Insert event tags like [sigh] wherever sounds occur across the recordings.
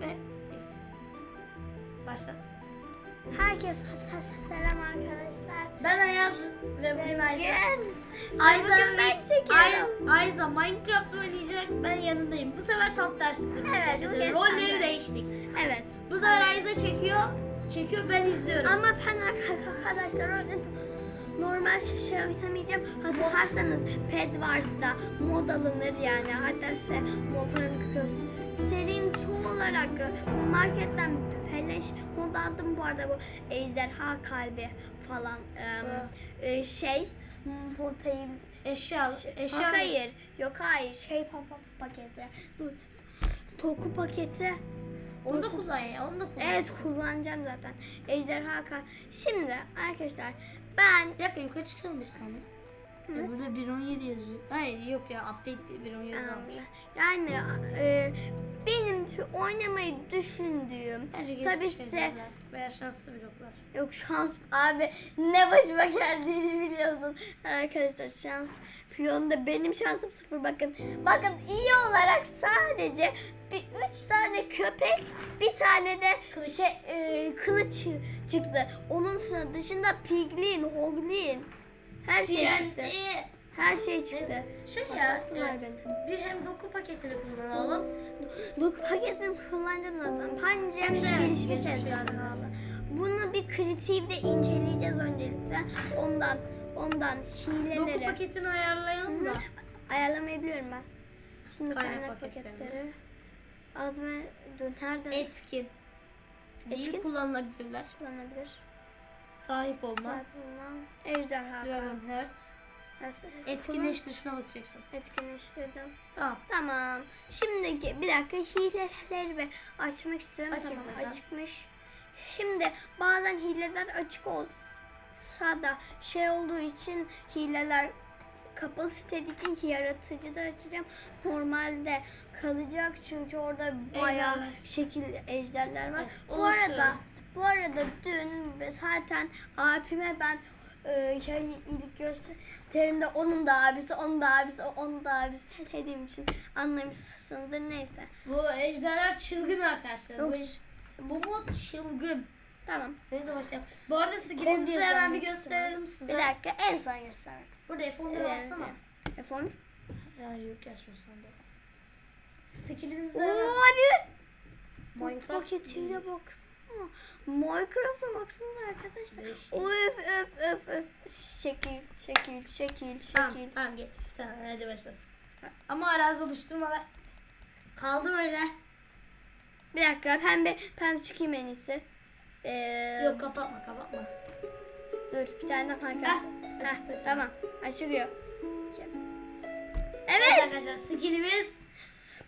ve. Başla. Herkese selam arkadaşlar. Ben Ayaz ve bugün Ayza. Ayza bugün ben çekiyorum. Ay- Ayza Minecraft oynayacak. Ben yanındayım. Bu sefer tam tersi. Evet, bu kez tam Rolleri değiştik. Evet. Bu sefer Ayza çekiyor. Çekiyor ben izliyorum. Ama ben arkadaşlar öyle normal şey, şey oynamayacağım. Hatırlarsanız Pet Wars'ta mod alınır yani. Hatta size modlarını göstereyim. Son olarak marketten peleş mod aldım bu arada bu ejderha kalbi falan e, şey modayı eşya, eşya. Hayır. Yok hayır. Şey pa- pa- paketi. Dur. Toku paketi. Onu da kullan ya. Onu da kullan. Evet kullanacağım zaten. Ejderha kal. Şimdi arkadaşlar ben Bir dakika yukarı çıksana bir saniye. Evet. Ya burada 1.17 yazıyor. Hayır yok ya update diye 1.17 almış. yani e, benim şu oynamayı düşündüğüm tabii size Veya şanslı bloklar. Yok şans abi ne başıma geldiğini biliyorsun. Arkadaşlar şans piyonda benim şansım sıfır bakın. Bakın iyi olarak sadece bir üç tane köpek bir tane de Kılıç. şey, e, kılıç çıktı. Onun dışında piglin, hoglin her şey çıktı. Her şey çıktı. Şey ya, Patlattılar e, beni. bir hem doku paketini kullanalım. Look paketini kullanacağım zaten. Bence Hem de gelişmiş gelişmiş ejderhalı. Bunu bir kreatifde inceleyeceğiz öncelikle. Ondan ondan Doku hileleri paketini ayarlayalım da. ayarlamayı biliyorum ben. Şimdi Kaynak kaynak, paketlerimiz. paketleri. Adı ve dur nereden Etkin. Değil Etkin? kullanılabilirler. kullanabilir? Sahip olma. Sahip olunan ejderha. Dragon Heart. Etkinleştir şuna basacaksın. Etkinleştirdim. Tamam. Tamam. Şimdi bir dakika hileleri bir açmak istiyorum. Açık tamam zaten. açıkmış. Şimdi bazen hileler açık olsa da şey olduğu için hileler kapalı dediği için yaratıcı da açacağım. Normalde kalacak çünkü orada bayağı Ejderler. şekil ejderler var. Evet, bu arada bu arada dün ve zaten abime ben e, yayın ilk gösterimde onun da abisi, onun da abisi, onun da abisi [laughs] dediğim için anlamışsınızdır. Neyse. Bu ejderler çılgın arkadaşlar. Yok. Bu, ej- bu mod çılgın. Tamam. Neyse başlayalım. Bu arada skillimizi de hemen bir gösterelim size. Bir dakika en son göstermek. Burada F11'e bassana. F11. Ya yok ya şu sende. Skillimizi de Oo hemen hadi. Minecraft Paketiyle baksana. Minecraft'a baksanıza arkadaşlar. Değişik. Öf öf öf öf. Şekil, şekil, şekil, Tamam, şekil. tamam geç. Sen hadi başlat. Ama arazi oluşturmalar. Kaldı böyle. Bir dakika pembe, pembe çıkayım en iyisi. Ee, Yok kapatma kapatma. Dur bir tane daha Minecraft. Heh, tamam açılıyor. Evet Evet. arkadaşlar skillimiz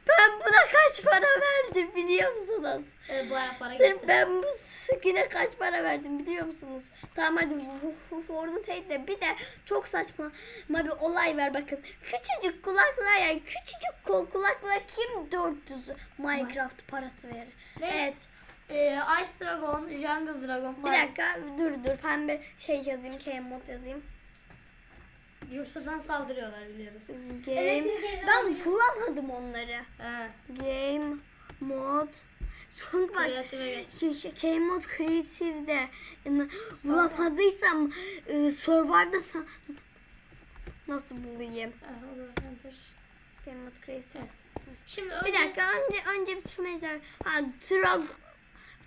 Ben buna kaç para verdim biliyor musunuz? e, bayağı para Sırf gitti. ben bu skin'e kaç para verdim biliyor musunuz? Tamam hadi bu- bu Fortnite de bir de çok saçma bir olay var bakın. Küçücük kulaklığa yani küçücük kol kulaklığa kim 400 Minecraft parası verir? Ne? Evet. E, Ice Dragon, Jungle Dragon Bir falan. dakika dur dur pembe şey yazayım K-mod yazayım. Yoksa sana saldırıyorlar biliyoruz. Game. Ejderha Ben bulamadım onları. He. Game mod. Çünkü bak Kreatife geç. K- K- K-mod Creative'de yani bulamadıysam e, Survive'da na- [laughs] nasıl bulayım? Ha. Game mod Creative. Şimdi Bir önce- dakika önce önce bir tümejler. Ha Trog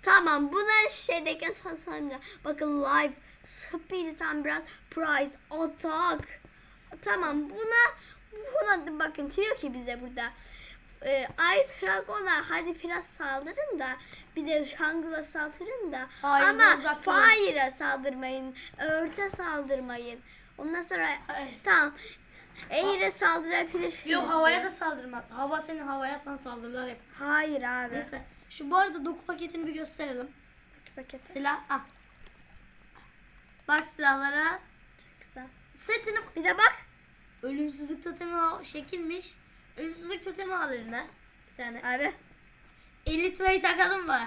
Tamam buna şeydeki sanırım bakın live speed tam biraz price attack. Tamam buna buna bakın diyor ki bize burada e, Ice Dragon'a hadi biraz saldırın da bir de Jungle'a saldırın da Hayır, ama. Fire'a saldırmayın, Earth'e saldırmayın. Ondan sonra Ay. tamam Air'e saldırabilirsiniz. Yok havaya da saldırmaz. Hava senin havaya atan saldırılar hep. Hayır abi. Neyse. Şu bu arada doku paketini bir gösterelim. Paket Silah. Ah. Bak silahlara. Setini Bir de bak. ölümsüzlük totemi al- şekilmiş. Ölümsüzlük totemi al eline. Bir tane. Abi. 50 lirayı takalım mı?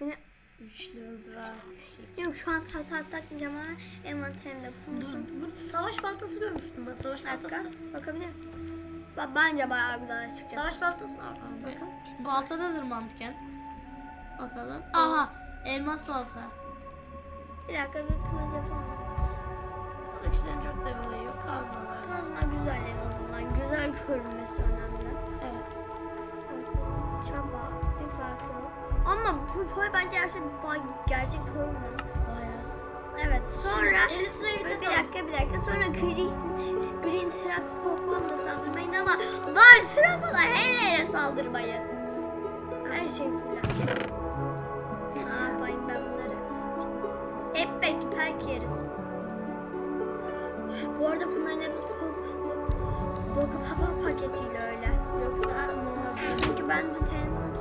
Beni... Üçlü mızrak. Şekil. Yok şu an tak tak takmayacağım ama envanterimde bulunsun. dur, savaş baltası görmüştüm ben. Savaş dakika. baltası. Bakabilir miyim? Ba- Bence bayağı güzel çıkacağız. Savaş baltasına bakalım bakın. Şu baltadadır mantıken. Bakalım. Aha elmas balta. Bir dakika bir kılıca falan. Kılıçların çok da bir olayı yok. Kazmalar. Kazma güzel en azından. Güzel görünmesi önemli. Evet. Çaba bir fark yok. Ama bu boy bence gerçek, gerçek görünmüyor. Evet sonra bir dakika bir dakika sonra Green Green Dragon'a saldırmayın ama Dark Dragon'a hele hele saldırmayın. Her şey fuller. Ne yapayım ben bunları? Hep belki belki yeriz. Bu arada bunların hepsi Doku Papa paketiyle öyle. Yoksa. Çünkü ben de tenant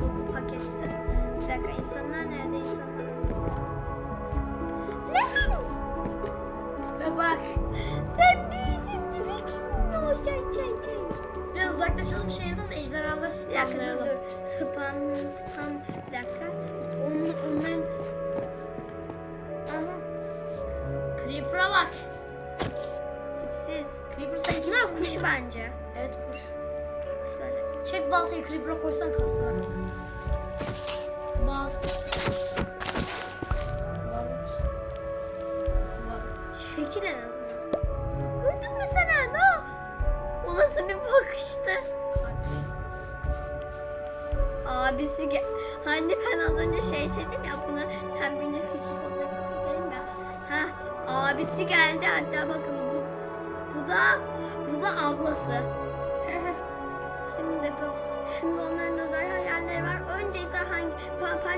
Doku paketsiz. Bir dakika insanlar nerede? İnsanlar istedim. Ve bak. Sen büyüsün demek. Ne olacak çay çay. Biraz uzaklaşalım şehirden ejderhaları Bir dakika dur spam bir dakika. Kuş bence. Evet kuş. Kuşları. Çek baltayı Creeper'a koysan kalsın. Bal. Şekil en azından. Gördün mü sen ne? O nasıl bir bakıştı? Kaç. Abisi gel. Hani ben az önce şey dedim ya buna sen benimle fikir olacaksın dedim ya. Ha abisi geldi hatta bakın bu bu da da ablası. [laughs] Şimdi bu şimdi onların özel hayalleri var. Öncelikle hangi pa, pa,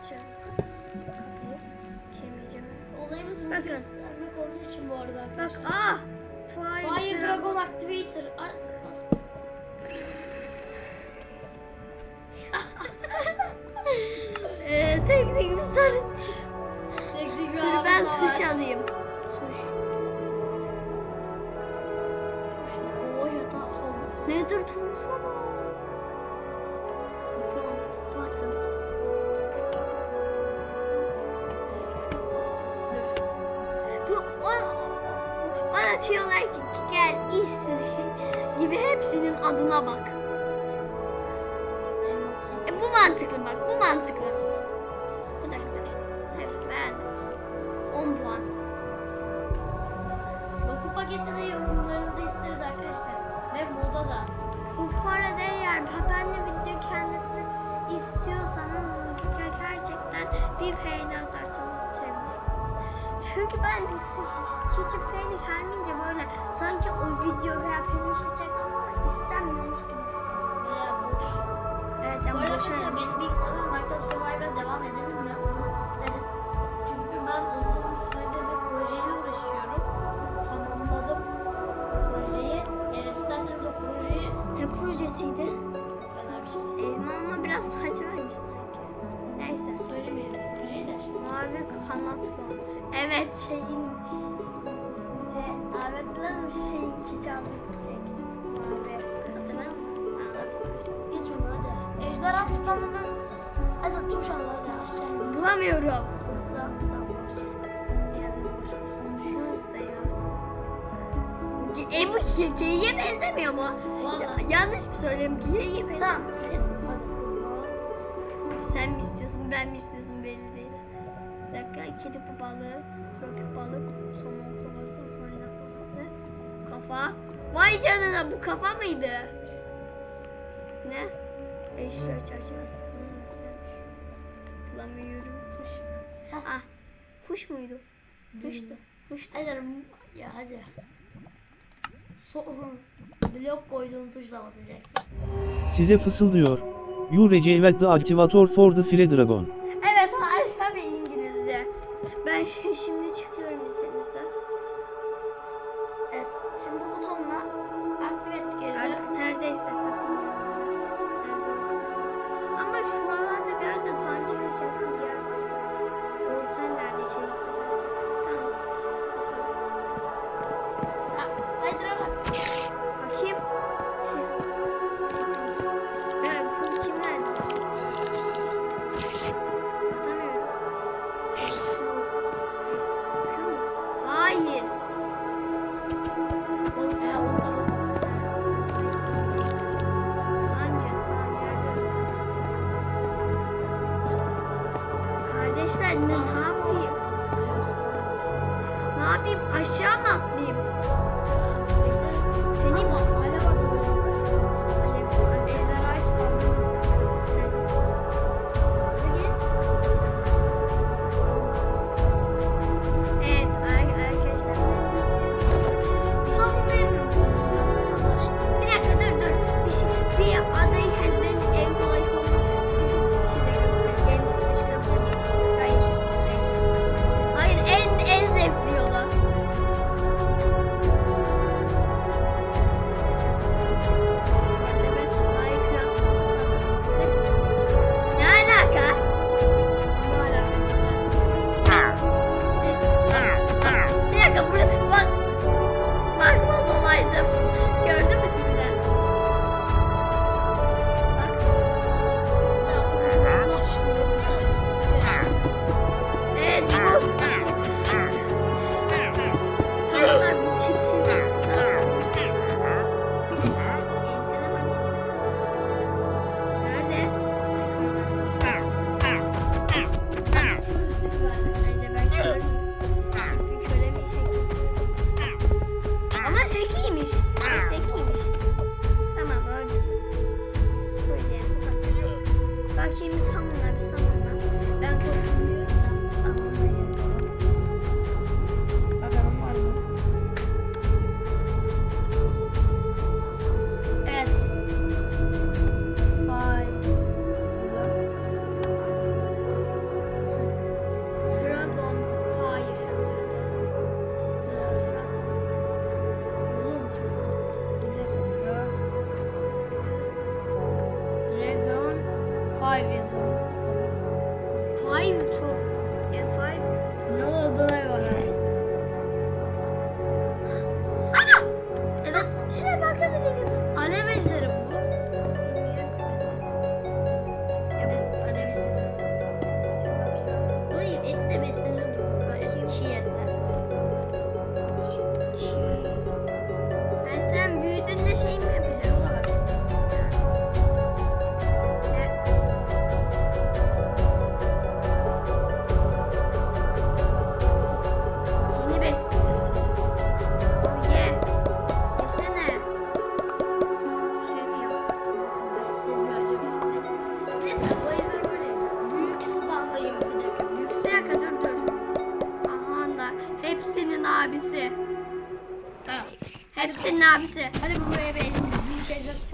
Açıyorum. Kapıyı. Girmeyeceğim. Olayımız bunu Bakın. göstermek olduğu için bu arada Bak arkadaşlar. ah! Fire, Fire Dragon Activator. Ay, Ve moda da. Bu arada eğer babaanne video kendisini istiyorsanız ge- gerçekten bir beğeni atarsanız sevinirim. Çünkü ben hiç, hiç beğeni gelmeyince böyle sanki o video veya benim çekecekler falan istenmiyormuş gibi hissediyorum. Veya boş. Evet arada boş vermiş. benim bilgisayardan Minecraft Survivor'a devam edelim kanatron. Evet şeyin şey, evet lan şeyin iki çaldık şey. Mavi. Tamam hatırlamıştım. Geç onu hadi. Ejderha spamlanan kız. Hadi tuş al hadi aşağı in. Bulamıyorum. Konuşuyoruz da ya. E bu ge- geyiğe benzemiyor mu? Vallahi. Ya- yanlış mı söylüyorum? Geyiğe benzemiyor. Tamam. Sen mi istiyorsun ben mi istiyorsun dakika kedi balığı, tropik balık, somon kovası, marina kovası, kafa. Vay canına bu kafa mıydı? Ne? Eşya çerçevesi. Hmm, güzelmiş. Bulamıyorum tuş. Ah kuş muydu? Kuştu. Kuştu. Hadi ya hadi. So blok koyduğun tuşla basacaksın. Size fısıldıyor. You received the activator for the Free Dragon. Bye.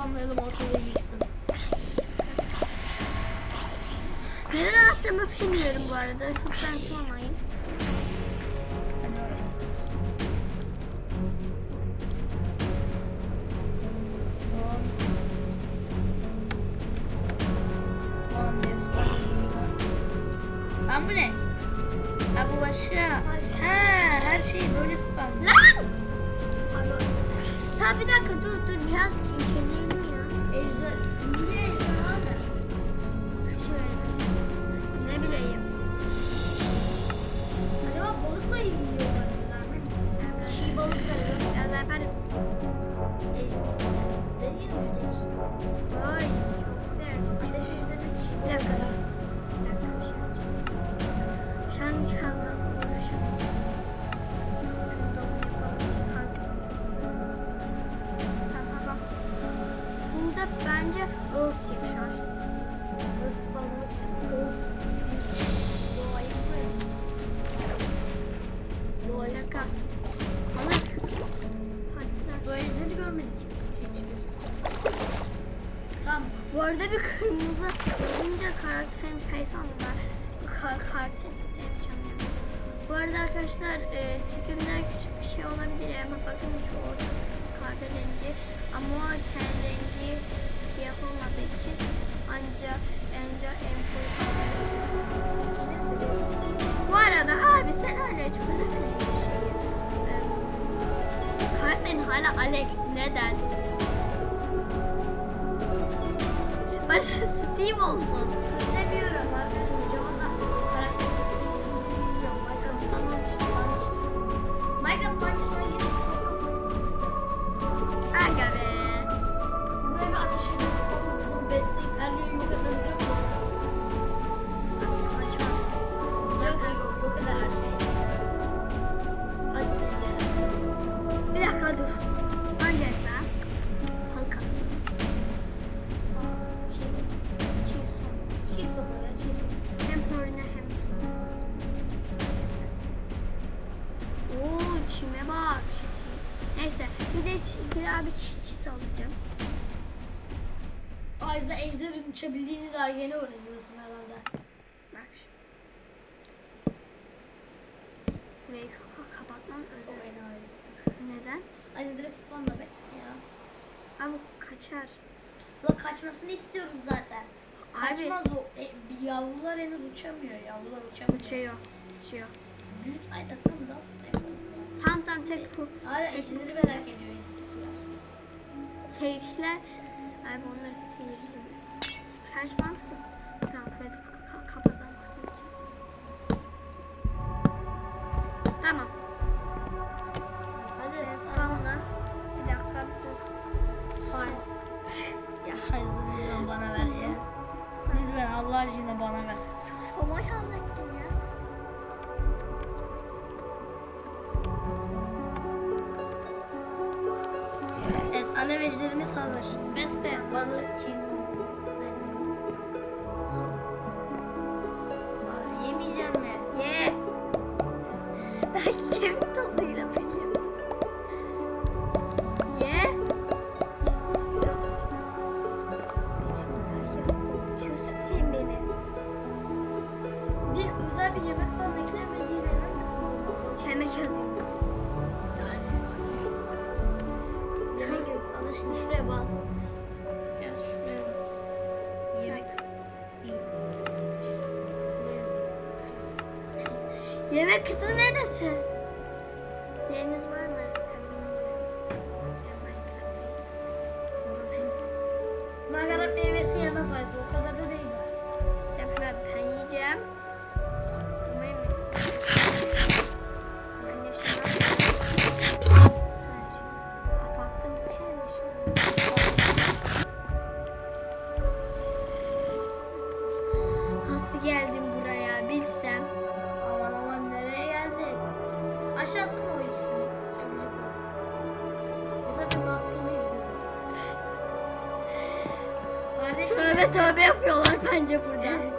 spamlayalım ortalığı yıksın. Neden attığımı bilmiyorum bu arada. Lütfen sormayın. Bana Alex neden? Barış'ın Steve olsun. yapacağım. Ayza ejderin uçabildiğini daha yeni öğreniyorsun herhalde. Bak şimdi. Burayı kapa kapatmam özel. O. Neden? Ayza direkt spawnla besle ya. Ama kaçar. La kaçmasını istiyoruz zaten. Kaçmaz o. E, yavrular henüz uçamıyor. Yavrular uçamıyor. Uçuyor. Uçuyor. Ayza tam da Tam tam tek bu. Hala eşini merak ediyor. Seyirciler, abi onlar seyirci. Kaç mantıklı. 早す tövbe tövbe yapıyorlar bence burada.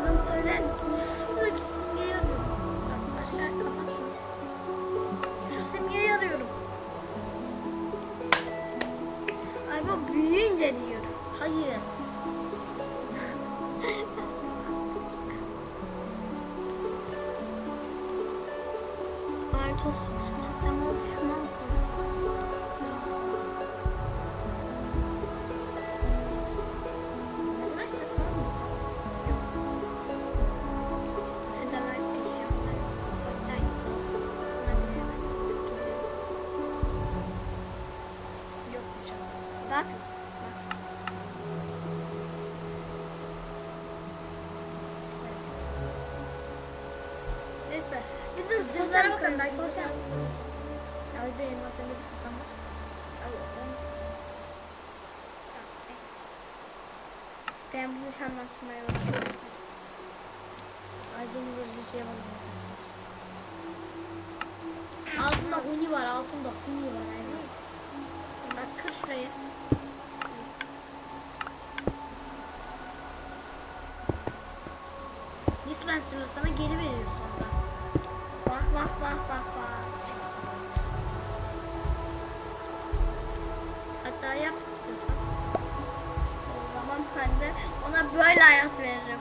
adını söyler misiniz? Şuradaki Zırhlara bakın belki zırhlar. Ya bize yeni bakın bir tutam var. Ben bunu hiç anlatmaya. Ayzen'in böyle bir şey var. Altında huni var, altında huni var. Ayzen. Bak kır şurayı. Dispenser'ı sana geri veriyor sonra. Bak bak bak bak. Hatta yap istiyorsan. O zaman ona böyle hayat veririm.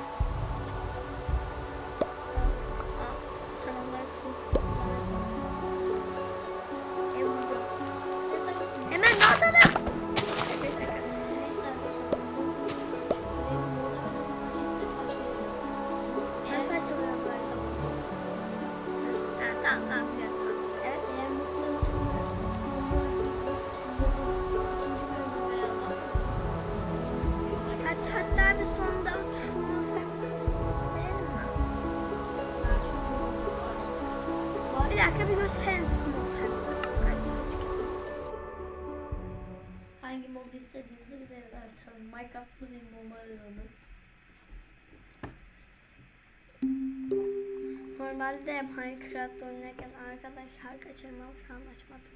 Normalde Minecraft oynarken arkadaşlar kaçırma falan açmadım.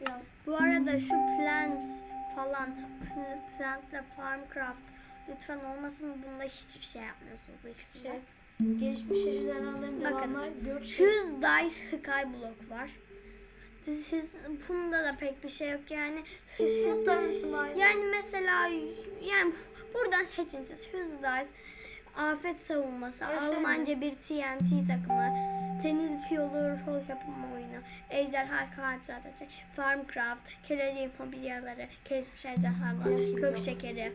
Ya Bu arada şu plant falan pl- plantla farmcraft lütfen olmasın bunda hiçbir şey yapmıyorsunuz bu ikisinde. şey gelişmiş ejderhaların Bakın, devamı gök Fuse Dice Skyblock var. Siz, siz- bunda da pek bir şey yok yani. Tanesi var. yani mesela yani buradan seçin siz Fuse Dice Afet savunması, mi? Almanca bir TNT takımı, tenis piyolu rol yapımı oyunu, ejderha kalp zaten Farmcraft, keleceğin mobilyaları, gelişmiş ejderhalar, kök şekeri,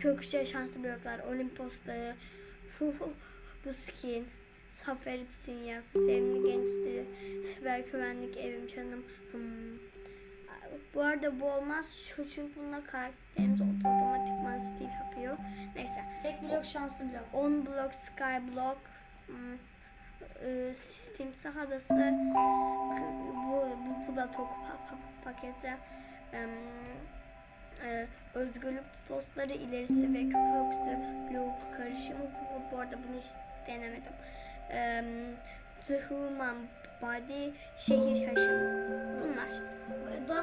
kökçe şanslı bloklar, Olimpos dağı, bu skin, Safari dünyası, sevimli gençliği, siber güvenlik evim canım. Hmm. Bu arada bu olmaz çünkü bununla karakterimiz ot- otomatikman Steve yapıyor. Neyse. Tek blok şanslı blok. 10 blok skyblock hmm, e, timsah adası bu, bu, bu da tok pa- pa- paketi e, özgürlük tostları ilerisi ve köksü blok karışımı bu, bu arada bunu hiç denemedim Em, The Human Body şehir haşım bunlar Daha